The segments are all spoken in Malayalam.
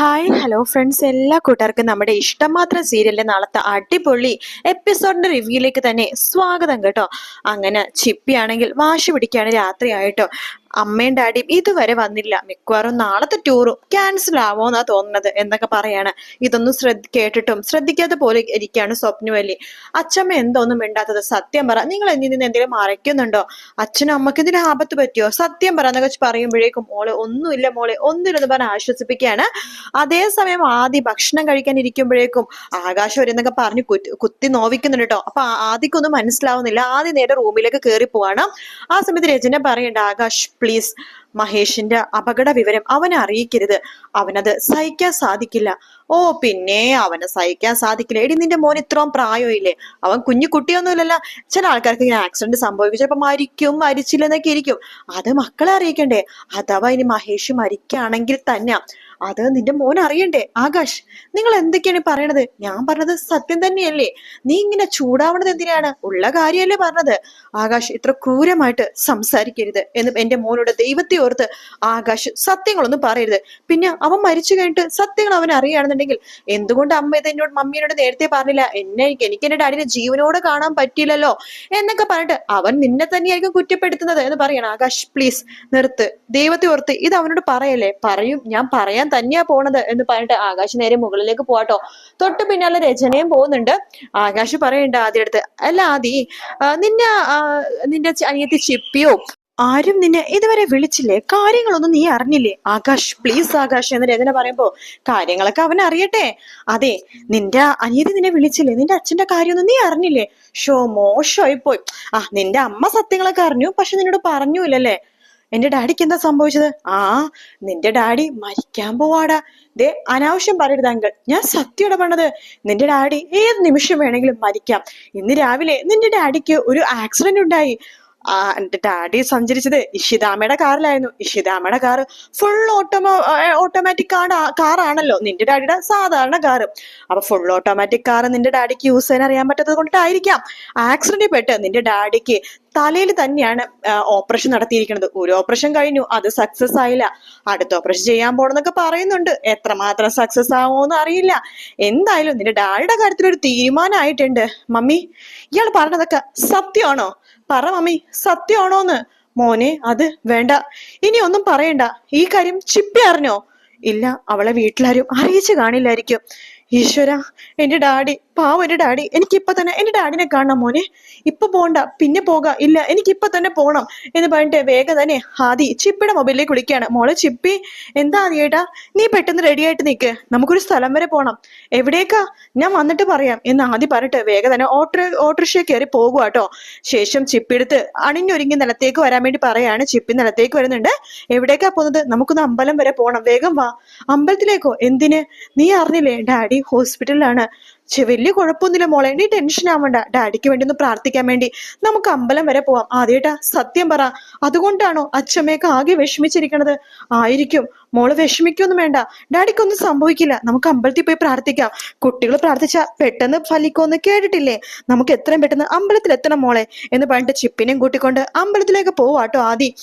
ഹായ് ഹലോ ഫ്രണ്ട്സ് എല്ലാ കൂട്ടുകാർക്കും നമ്മുടെ ഇഷ്ടം മാത്രം സീരിയലിന്റെ നാളത്തെ അടിപൊളി എപ്പിസോഡിന്റെ റിവ്യൂയിലേക്ക് തന്നെ സ്വാഗതം കേട്ടോ. അങ്ങനെ ചിപ്പിയാണെങ്കിൽ വാശി പിടിക്കുകയാണ് രാത്രിയായിട്ടോ. അമ്മയും ഡാഡിയും ഇതുവരെ വന്നില്ല. മിക്കവാറും നാളത്തെ ടൂറും ക്യാൻസൽ ആവോന്നാ തോന്നുന്നത് എന്നൊക്കെ പറയാണ്. ഇതൊന്നും ശ്രദ്ധ കേട്ടിട്ടും ശ്രദ്ധിക്കാത്ത പോലെ ഇരിക്കുകയാണ് സ്വപ്നവല്ലി അച്ഛമ്മ എന്തോന്നും മിണ്ടാത്തത് സത്യം പറ. നിങ്ങൾ എന്നിൽ നിന്ന് എന്തെങ്കിലും മറയ്ക്കുന്നുണ്ടോ? അച്ഛനും അമ്മയ്ക്ക് ഇതിന് ആപത്ത് പറ്റിയോ? സത്യം പറ എന്നൊക്കെ പറയുമ്പോഴേക്കും മോളെ ഒന്നുമില്ല മോളെ ഒന്നില്ലെന്ന് പറഞ്ഞ് ആശ്വസിപ്പിക്കുകയാണ്. അതേസമയം ആദ്യ ഭക്ഷണം കഴിക്കാൻ ഇരിക്കുമ്പോഴേക്കും ആകാശം വരുന്നൊക്കെ പറഞ്ഞ് കുത്തി നോവിക്കുന്നുണ്ട് കേട്ടോ അപ്പൊ ആദ്യക്കൊന്നും മനസ്സിലാവുന്നില്ല. ആദ്യ നേരെ റൂമിലേക്ക് കയറി പോവാണ് ആ സമയത്ത് രചന പറയണ്ട ആകാശ് പ്ലീസ് മഹേഷിന്റെ അപകട വിവരം അവനെ അറിയിക്കരുത്. അവനത് സഹിക്കാൻ സാധിക്കില്ല. ഓ പിന്നെ അവനെ സഹിക്കാൻ സാധിക്കില്ല. എടി നിന്റെ മോൻ ഇത്രയും പ്രായമില്ലേ അവൻ കുഞ്ഞു കുട്ടിയൊന്നുമില്ലല്ലോ. ചില ആൾക്കാർക്ക് ഇങ്ങനെ ആക്സിഡന്റ് സംഭവിക്കും. ചിലപ്പോൾ മരിക്കും മരിച്ചില്ലെന്നൊക്കെ ഇരിക്കും. അത് മക്കളെ അറിയിക്കണ്ടേ? അഥവാ ഇനി മഹേഷ് മരിക്കുകയാണെങ്കിൽ തന്നെ അത് നിന്റെ മോൻ അറിയണ്ടേ. ആകാശ് നിങ്ങൾ എന്തൊക്കെയാണ് പറയണത്? ഞാൻ പറഞ്ഞത് സത്യം തന്നെയല്ലേ? നീ ഇങ്ങനെ ചൂടാവണത് എന്തിനാണ്? ഉള്ള കാര്യമല്ലേ പറഞ്ഞത്. ആകാശ് ഇത്ര ക്രൂരമായിട്ട് സംസാരിക്കരുത് എന്ന് എന്റെ മോനോട് ദൈവത്തെ ഓർത്ത് ആകാശ് സത്യങ്ങളൊന്നും പറയരുത്. പിന്നെ അവൻ മരിച്ചു കഴിഞ്ഞിട്ട് സത്യങ്ങൾ അവൻ അറിയുകയാണെന്നുണ്ടെങ്കിൽ എന്തുകൊണ്ട് അമ്മ ഇത് എന്നോട് മമ്മിയോട് നേരത്തെ പറഞ്ഞില്ല? എന്നെ എനിക്ക് എന്റെ ഡാഡിനെ ജീവനോട് കാണാൻ പറ്റിയില്ലല്ലോ എന്നൊക്കെ പറഞ്ഞിട്ട് അവൻ നിന്നെ തന്നെയായിരിക്കും കുറ്റപ്പെടുത്തുന്നത് എന്ന് പറയണം ആകാശ്. പ്ലീസ് നിർത്ത്. ദൈവത്തെ ഓർത്ത് ഇത് അവനോട് പറയല്ലേ? പറയും ഞാൻ പറയാൻ തന്നെയാ പോണത് എന്ന് പറഞ്ഞിട്ട് ആകാശ് നേരെ മുകളിലേക്ക് പോവാട്ടോ. തൊട്ട് പിന്നാലെ രചനയും പോകുന്നുണ്ട്. ആകാശ് പറയണ്ട ആദ്യ അടുത്ത് അല്ല ആദി നിന്നെ നിന്റെ അനിയത്തി ചിപ്പിയോ? ആരും നിന്നെ ഇതുവരെ വിളിച്ചില്ലേ? കാര്യങ്ങളൊന്നും നീ അറിഞ്ഞില്ലേ? ആകാശ് പ്ലീസ് ആകാശ് എന്ന് രചന പറയുമ്പോ കാര്യങ്ങളൊക്കെ അവൻ അറിയട്ടെ. അതെ നിന്റെ അനിയതി നിന്നെ വിളിച്ചില്ലേ? നിന്റെ അച്ഛന്റെ കാര്യമൊന്നും നീ അറിഞ്ഞില്ലേ? ഷോ മോശമായി പോയി ആ നിന്റെ അമ്മ സത്യങ്ങളൊക്കെ അറിഞ്ഞു പക്ഷെ നിന്നോട് പറഞ്ഞൂലല്ലേ എന്റെ ഡാഡിക്ക് എന്താ സംഭവിച്ചത്? ആ നിന്റെ ഡാഡി മരിക്കാൻ പോവാടാ. ദേ അനാവശ്യം പറയരുത് അങ്കിൾ. ഞാൻ സത്യയുടെ പണത് നിന്റെ ഡാഡി ഏത് നിമിഷം വേണമെങ്കിലും മരിക്കാം. ഇന്ന് രാവിലെ നിന്റെ ഡാഡിക്ക് ഒരു ആക്സിഡന്റ് ഉണ്ടായി. ആ എന്റെ ഡാഡി സഞ്ചരിച്ചത് ഇഷിതാമയുടെ കാറിലായിരുന്നു. ഇഷിതാമയുടെ car full auto automatic car കാറാണല്ലോ. നിന്റെ ഡാഡിയുടെ സാധാരണ കാറ്. അപ്പൊ ഫുൾ ഓട്ടോമാറ്റിക് കാർ നിന്റെ ഡാഡിക്ക് യൂസ് ചെയ്യാൻ അറിയാൻ പറ്റാത്തത് കൊണ്ടായിരിക്കാം. ആക്സിഡന്റിൽ പെട്ട് നിന്റെ ഡാഡിക്ക് തലയിൽ തന്നെയാണ് ഓപ്പറേഷൻ നടത്തിയിരിക്കുന്നത്. ഒരു ഓപ്പറേഷൻ കഴിഞ്ഞു അത് സക്സസ് ആയില്ല. അടുത്ത ഓപ്പറേഷൻ ചെയ്യാൻ പോണെന്നൊക്കെ പറയുന്നുണ്ട്. എത്രമാത്രം സക്സസ് ആവുമോന്ന് അറിയില്ല. എന്തായാലും നിന്റെ ഡാഡിയുടെ കാര്യത്തിൽ ഒരു തീരുമാനമായിട്ടുണ്ട്. മമ്മി ഇയാൾ പറഞ്ഞതൊക്കെ സത്യമാണോ? പറ മമ്മി സത്യമാണോന്ന്? മോനെ അത് വേണ്ട. ഇനി ഒന്നും പറയണ്ട. ഈ കാര്യം ചിപ്പി അറിഞ്ഞോ? ഇല്ല അവളെ വീട്ടിലാരും അറിയിച്ചു കാണില്ലായിരിക്കും. ഈശ്വര എന്റെ ഡാഡി പാവം എന്റെ ഡാഡി എനിക്ക് ഇപ്പൊ തന്നെ എന്റെ ഡാഡിനെ കാണണം മോനെ. ഇപ്പൊ പോണ്ട പിന്നെ പോകാം. ഇല്ല എനിക്ക് ഇപ്പൊ തന്നെ പോണം എന്ന് പറഞ്ഞിട്ട് വേഗം തന്നെ ആദി ചിപ്പിയുടെ മൊബൈലിലേക്ക് വിളിക്കുകയാണ്. മോളെ ചിപ്പി എന്താ ആദിയേട്ടാ നീ പെട്ടെന്ന് റെഡി ആയിട്ട് നിൽക്ക് നമുക്കൊരു സ്ഥലം വരെ പോണം. എവിടേക്കാ? ഞാൻ വന്നിട്ട് പറയാം എന്ന് ആദ്യം പറഞ്ഞിട്ട് വേഗം തന്നെ ഓട്ടോ ഓട്ടോറിക്ഷ കയറി പോകുക കേട്ടോ ശേഷം ചിപ്പിയെടുത്ത് അണിഞ്ഞൊരുങ്ങി നിലത്തേക്ക് വരാൻ വേണ്ടി പറയാണ്. ചിപ്പി നിലത്തേക്ക് വരുന്നുണ്ട്. എവിടേക്കാ പോകുന്നത്? നമുക്കൊന്ന് അമ്പലം വരെ പോണം. വേഗം വാ. അമ്പലത്തിലേക്കോ? എന്തിന്? നീ അറിഞ്ഞില്ലേ? ഡാഡി ഹോസ്പിറ്റലിലാണ് പക്ഷെ വലിയ കുഴപ്പമൊന്നുമില്ല മോളെ. നീ ടെൻഷൻ ആവണ്ട. ഡാഡിക്ക് വേണ്ടി ഒന്ന് പ്രാർത്ഥിക്കാൻ വേണ്ടി നമുക്ക് അമ്പലം വരെ പോവാം. ആദ്യേട്ടാ സത്യം പറ. അതുകൊണ്ടാണോ അച്ഛമ്മയൊക്കെ ആകെ വിഷമിച്ചിരിക്കണത്? ആയിരിക്കും. മോൾ വിഷമിക്കൊന്നും വേണ്ട. ഡാഡിക്കൊന്നും സംഭവിക്കില്ല. നമുക്ക് അമ്പലത്തിൽ പോയി പ്രാർത്ഥിക്കാം. കുട്ടികൾ പ്രാർത്ഥിച്ച പെട്ടെന്ന് ഫലിക്കുമെന്ന് കേട്ടിട്ടില്ലേ? നമുക്ക് എത്രയും പെട്ടെന്ന് അമ്പലത്തിൽ എത്തണം മോളെ എന്ന് പറഞ്ഞിട്ട് ചിപ്പിനെയും കൂട്ടിക്കൊണ്ട് അമ്പലത്തിലേക്ക് പോവാട്ടോ ആദി.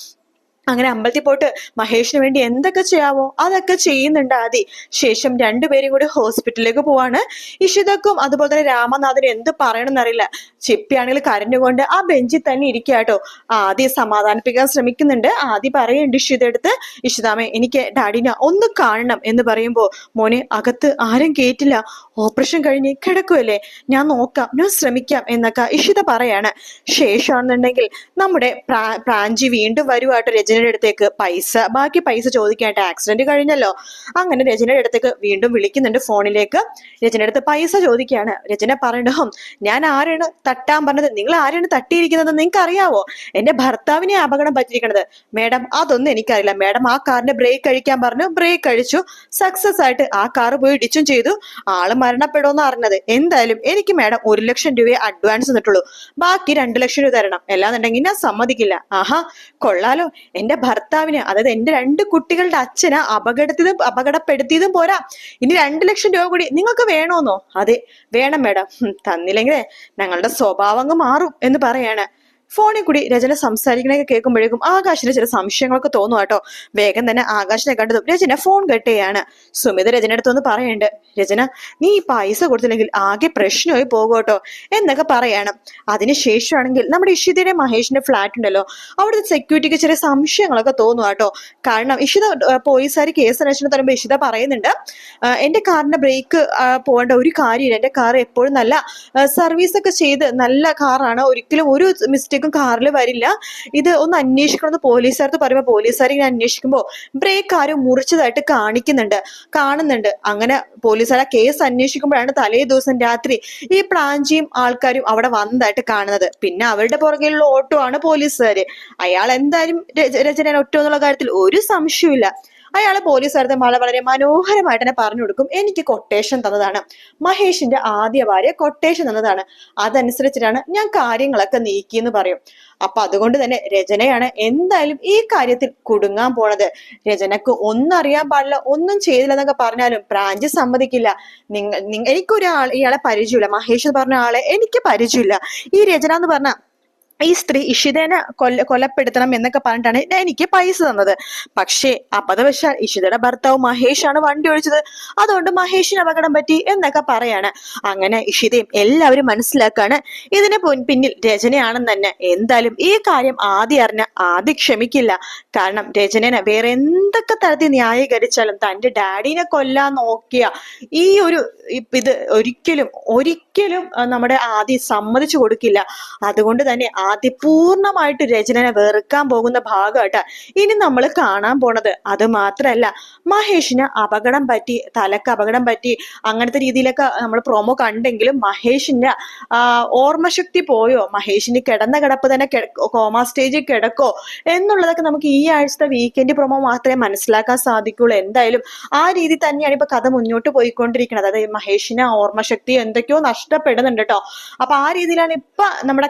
അങ്ങനെ അമ്പലത്തിൽ പോയിട്ട് മഹേഷിന് വേണ്ടി എന്തൊക്കെ ചെയ്യാവോ അതൊക്കെ ചെയ്യുന്നുണ്ട് ആദി. ശേഷം രണ്ടുപേരും കൂടി ഹോസ്പിറ്റലിലേക്ക് പോവാണ്. ഇഷിതക്കും അതുപോലെ തന്നെ രാമനാഥനും എന്ത് പറയണമെന്നറിയില്ല ചിപ്പിയാണെങ്കിൽ കരഞ്ഞുകൊണ്ട് ആ ബെഞ്ചിൽ തന്നെ ഇരിക്കുക കേട്ടോ. ആദ്യം സമാധാനിപ്പിക്കാൻ ശ്രമിക്കുന്നുണ്ട്. ആദി പറയുന്നുണ്ട് ഇഷിത എടുത്ത് ഇഷിതാമെ എനിക്ക് ഡാഡിനെ ഒന്ന് കാണണം എന്ന് പറയുമ്പോൾ മോനെ അകത്ത് ആരും കേറ്റില്ല. ഓപ്പറേഷൻ കഴിഞ്ഞ് കിടക്കുമല്ലേ ഞാൻ നോക്കാം ഞാൻ ശ്രമിക്കാം എന്നൊക്കെ ഇഷിത പറയാണ്. ശേഷമാണെന്നുണ്ടെങ്കിൽ നമ്മുടെ പ്രാ- പ്രാഞ്ചി വീണ്ടും വരുവാട്ടോ രചനയുടെ അടുത്തേക്ക് പൈസ ബാക്കി പൈസ ചോദിക്കാനായിട്ട് ആക്സിഡന്റ് കഴിഞ്ഞല്ലോ. അങ്ങനെ രജനയുടെ അടുത്തേക്ക് വീണ്ടും വിളിക്കുന്നുണ്ട് ഫോണിലേക്ക്. രചനയുടെ അടുത്ത് പൈസ ചോദിക്കുകയാണ്. രജന പറയണോ ഞാൻ ആരാണ് തട്ടാൻ പറഞ്ഞത്? നിങ്ങൾ ആരാണ് തട്ടിയിരിക്കുന്നത്? നിങ്ങൾക്ക് അറിയാവോ എന്റെ ഭർത്താവിനെ അപകടം പറ്റിയിരിക്കണത്. മേഡം അതൊന്നും എനിക്കറിയില്ല. മേഡം ആ കാറിന്റെ ബ്രേക്ക് കഴിക്കാൻ പറഞ്ഞു. ബ്രേക്ക് കഴിച്ചു സക്സസ് ആയിട്ട് ആ കാർ പോയി ഇടിച്ചും ചെയ്തു. ആൾ മരണപ്പെടുമെന്ന് അറിഞ്ഞത്. എന്തായാലും എനിക്ക് മേഡം ഒരു ലക്ഷം രൂപയെ അഡ്വാൻസ് തന്നിട്ടുള്ളൂ. ബാക്കി രണ്ടു ലക്ഷം രൂപ തരണം. അല്ലാന്നുണ്ടെങ്കിൽ ഞാൻ സമ്മതിക്കില്ല. ആഹാ കൊള്ളാലോ. എന്റെ ഭർത്താവിനെ അതായത് എന്റെ രണ്ട് കുട്ടികളുടെ അച്ഛനെ അപകടത്തിലും അപകടപ്പെടുത്തിയതും പോരാ. ഇനി രണ്ട് ലക്ഷം രൂപ കൂടി നിങ്ങൾക്ക് വേണോന്നോ? അതെ വേണം മേഡം. തന്നില്ലെങ്കിൽ ഞങ്ങളുടെ സ്വഭാവം അങ്ങ് മാറും എന്ന് പറയാണ്. ഫോണിൽ കൂടി രചന സംസാരിക്കണൊക്കെ കേൾക്കുമ്പോഴേക്കും ആകാശിന് ചില സംശയങ്ങളൊക്കെ തോന്നും കേട്ടോ. വേഗം തന്നെ ആകാശിനെ കണ്ടതും രചന ഫോൺ കെട്ടുകയാണ്. സുമിത രചന അടുത്തൊന്ന് പറയണ്ട് രചന നീ പൈസ കൊടുത്തില്ലെങ്കിൽ ആകെ പ്രശ്നമായി പോകും എന്നൊക്കെ പറയണം. അതിനുശേഷമാണെങ്കിൽ നമ്മുടെ ഇഷിതയുടെ മഹേഷിന്റെ ഫ്ലാറ്റ് ഉണ്ടല്ലോ അവിടുത്തെ സെക്യൂരിറ്റിക്ക് ചെറിയ സംശയങ്ങളൊക്കെ തോന്നും കേട്ടോ. കാരണം ഇഷിത പോലീസുകാർ കേസ് അന്വേഷണം തരുമ്പോൾ ഇഷിത പറയുന്നുണ്ട് "ആ, എന്റെ കാറിന്റെ ബ്രേക്ക് പോകേണ്ട ഒരു കാര്യമില്ല. എന്റെ കാർ എപ്പോഴും നല്ല സർവീസ് ഒക്കെ ചെയ്ത് നല്ല കാറാണ് ഒരിക്കലും ഒരു മിസ്റ്റേക്കും കാറിൽ വരില്ല. ഇത് ഒന്ന് അന്വേഷിക്കണമെന്ന് പോലീസുകാർക്ക് പറയുമ്പോൾ പോലീസുകാർ ഇങ്ങനെ അന്വേഷിക്കുമ്പോൾ ബ്രേക്ക് ആരും മുറിച്ചതായിട്ട് കാണിക്കുന്നുണ്ട്. കാണുന്നുണ്ട്. അങ്ങനെ പോലീസുകാർ ആ കേസ് അന്വേഷിക്കുമ്പോഴാണ് തലേ ദിവസം രാത്രി ഈ പ്ലാഞ്ചിയും ആൾക്കാരും അവിടെ വന്നതായിട്ട് കാണുന്നത്. പിന്നെ അവരുടെ പുറകിലുള്ള ഓട്ടോ ആണ് പോലീസുകാർ അയാൾ എന്തായാലും രച- രചന ഒറ്റ എന്നുള്ള കാര്യത്തിൽ ഒരു സംശയമില്ല അയാളെ പോലീസുകാരത്തെ മല വളരെ മനോഹരമായിട്ട് തന്നെ പറഞ്ഞു കൊടുക്കും. എനിക്ക് കൊട്ടേഷൻ തന്നതാണ്. മഹേഷിന്റെ ആദ്യ ഭാര്യ കൊട്ടേഷൻ തന്നതാണ്. അതനുസരിച്ചിട്ടാണ് ഞാൻ കാര്യങ്ങളൊക്കെ നീക്കി എന്ന് പറയും. അപ്പൊ അതുകൊണ്ട് തന്നെ രചനയാണ് എന്തായാലും ഈ കാര്യത്തിൽ കുടുങ്ങാൻ പോണത്. രചനക്ക് ഒന്നും അറിയാൻ പാടില്ല ഒന്നും ചെയ്തില്ല എന്നൊക്കെ പറഞ്ഞാലും പ്രാഞ്ച് സമ്മതിക്കില്ല. നിങ്ങൾ നിങ്ങ- എനിക്കൊരാൾ ഇയാളെ പരിചയമില്ല. മഹേഷ് എന്ന് പറഞ്ഞ ആളെ എനിക്ക് പരിചയമില്ല. ഈ രചന എന്ന് പറഞ്ഞ ഈ സ്ത്രീ ഇഷിതേനെ കൊല്ല കൊലപ്പെടുത്തണം എന്നൊക്കെ പറഞ്ഞിട്ടാണ് എനിക്ക് പൈസ തന്നത്. പക്ഷേ അബദ്ധവശാൽ ഇഷിതയുടെ ഭർത്താവ് മഹേഷ് ആണ് വണ്ടി ഒഴിച്ചത് അതുകൊണ്ട് മഹേഷിന് അപകടം പറ്റി എന്നൊക്കെ പറയാണ്. അങ്ങനെ ഇഷിതയും എല്ലാവരും മനസ്സിലാക്കാണ് ഇതിന് പിന്നിൽ രചനയാണെന്ന് തന്നെ. എന്തായാലും ഈ കാര്യം ആദ്യം അറിഞ്ഞ ആദ്യം ക്ഷമിക്കില്ല. കാരണം രചനനെ വേറെ എന്തൊക്കെ തരത്തിൽ ന്യായീകരിച്ചാലും തന്റെ ഡാഡിനെ കൊല്ലാൻ നോക്കിയ ഈ ഒരു ഇത് ഒരിക്കലും ഒരിക്കലും നമ്മുടെ ആദ്യം സമ്മതിച്ചു കൊടുക്കില്ല. അതുകൊണ്ട് തന്നെ ആദ്യം പൂർണമായിട്ട് രചനനെ വെറുക്കാൻ പോകുന്ന ഭാഗമായിട്ട് ഇനി നമ്മൾ കാണാൻ പോണത്. അത് മാത്രമല്ല മഹേഷിന് അപകടം പറ്റി തലക്ക് അപകടം പറ്റി അങ്ങനത്തെ രീതിയിലൊക്കെ നമ്മൾ പ്രൊമോ കണ്ടെങ്കിലും മഹേഷിന്റെ ഓർമ്മശക്തി പോയോ? മഹേഷിന് കിടന്ന കിടപ്പ് തന്നെ കോമ സ്റ്റേജിൽ കിടക്കോ? എന്നുള്ളതൊക്കെ നമുക്ക് ഈ ആഴ്ചത്തെ വീക്കെൻഡ് പ്രൊമോ മാത്രമേ മനസ്സിലാക്കാൻ സാധിക്കുള്ളൂ. എന്തായാലും ആ രീതി തന്നെയാണ് ഇപ്പൊ കഥ മുന്നോട്ട് പോയിക്കൊണ്ടിരിക്കുന്നത്. അതായത് മഹേഷിന് ഓർമ്മശക്തി എന്തൊക്കെയോ നഷ്ടപ്പെടുന്നുണ്ട് കേട്ടോ അപ്പൊ ആ രീതിയിലാണ് ഇപ്പൊ നമ്മുടെ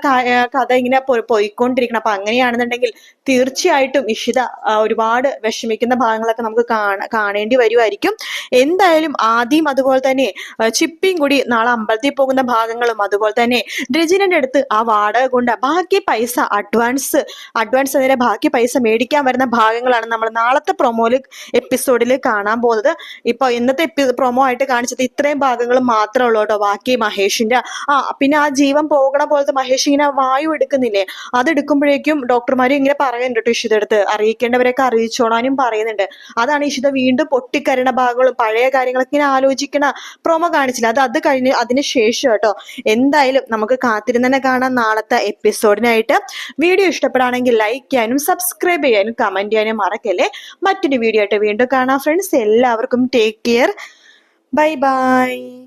കഥ ഇങ്ങനെ പോയിക്കൊണ്ടിരിക്കണം. അപ്പൊ അങ്ങനെയാണെന്നുണ്ടെങ്കിൽ തീർച്ചയായിട്ടും ഇഷിത ഒരുപാട് വിഷമിക്കുന്ന ഭാഗങ്ങളൊക്കെ നമുക്ക് കാണ- കാണേണ്ടി വരുമായിരിക്കും എന്തായാലും ആദ്യം അതുപോലെ തന്നെ ചിപ്പിയും കൂടി നാളെ അമ്പലത്തിൽ പോകുന്ന ഭാഗങ്ങളും അതുപോലെ തന്നെ രജിനന്റെ അടുത്ത് ആ വാടക കൊണ്ട് ബാക്കി പൈസ അഡ്വാൻസ് അഡ്വാൻസ് അതിന്റെ ബാക്കി പൈസ മേടിക്കാൻ വരുന്ന ഭാഗങ്ങളാണ് നമ്മൾ നാളത്തെ പ്രൊമോയിൽ എപ്പിസോഡിൽ കാണാൻ പോകുന്നത്. ഇപ്പൊ ഇന്നത്തെ പ്രൊമോ ആയിട്ട് കാണിച്ചത് ഇത്രയും ഭാഗങ്ങൾ മാത്രമേ ഉള്ളൂ കേട്ടോ ബാക്കി മഹേഷിന്റെ. ആ പിന്നെ ആ ജീവൻ പോകണ പോലത്തെ മഹേഷ് ഇങ്ങനെ വായു എടുക്കുന്നില്ലേ അതെടുക്കുമ്പോഴേക്കും ഡോക്ടർമാർ ഇങ്ങനെ പറയുന്നുണ്ട് കേട്ടോ ഇഷിത എടുത്ത് അറിയിക്കേണ്ടവരൊക്കെ അറിയിച്ചോളാനും പറയുന്നുണ്ട്. അതാണ് ഇഷിത വീണ്ടും പൊട്ടിക്കരണ ഭാഗങ്ങളും പഴയ കാര്യങ്ങളൊക്കെ ഇങ്ങനെ ആലോചിക്കണ പ്രൊമോ കാണിച്ചില്ല? അത് അത് കഴിഞ്ഞ് അതിന് ശേഷം കേട്ടോ എന്തായാലും നമുക്ക് കാത്തിരുന്ന് കാണാം നാളത്തെ എപ്പിസോഡിനായിട്ട് വീഡിയോ ഇഷ്ടപ്പെടുകയാണെങ്കിൽ ലൈക്ക് ചെയ്യാനും സബ്സ്ക്രൈബ് ചെയ്യാനും കമന്റ് ചെയ്യാനും മറക്കല്ലേ? മറ്റൊരു വീഡിയോ ആയിട്ട് വീണ്ടും കാണാം ഫ്രണ്ട്സ് എല്ലാവർക്കും ടേക്ക് കെയർ ബൈ ബൈ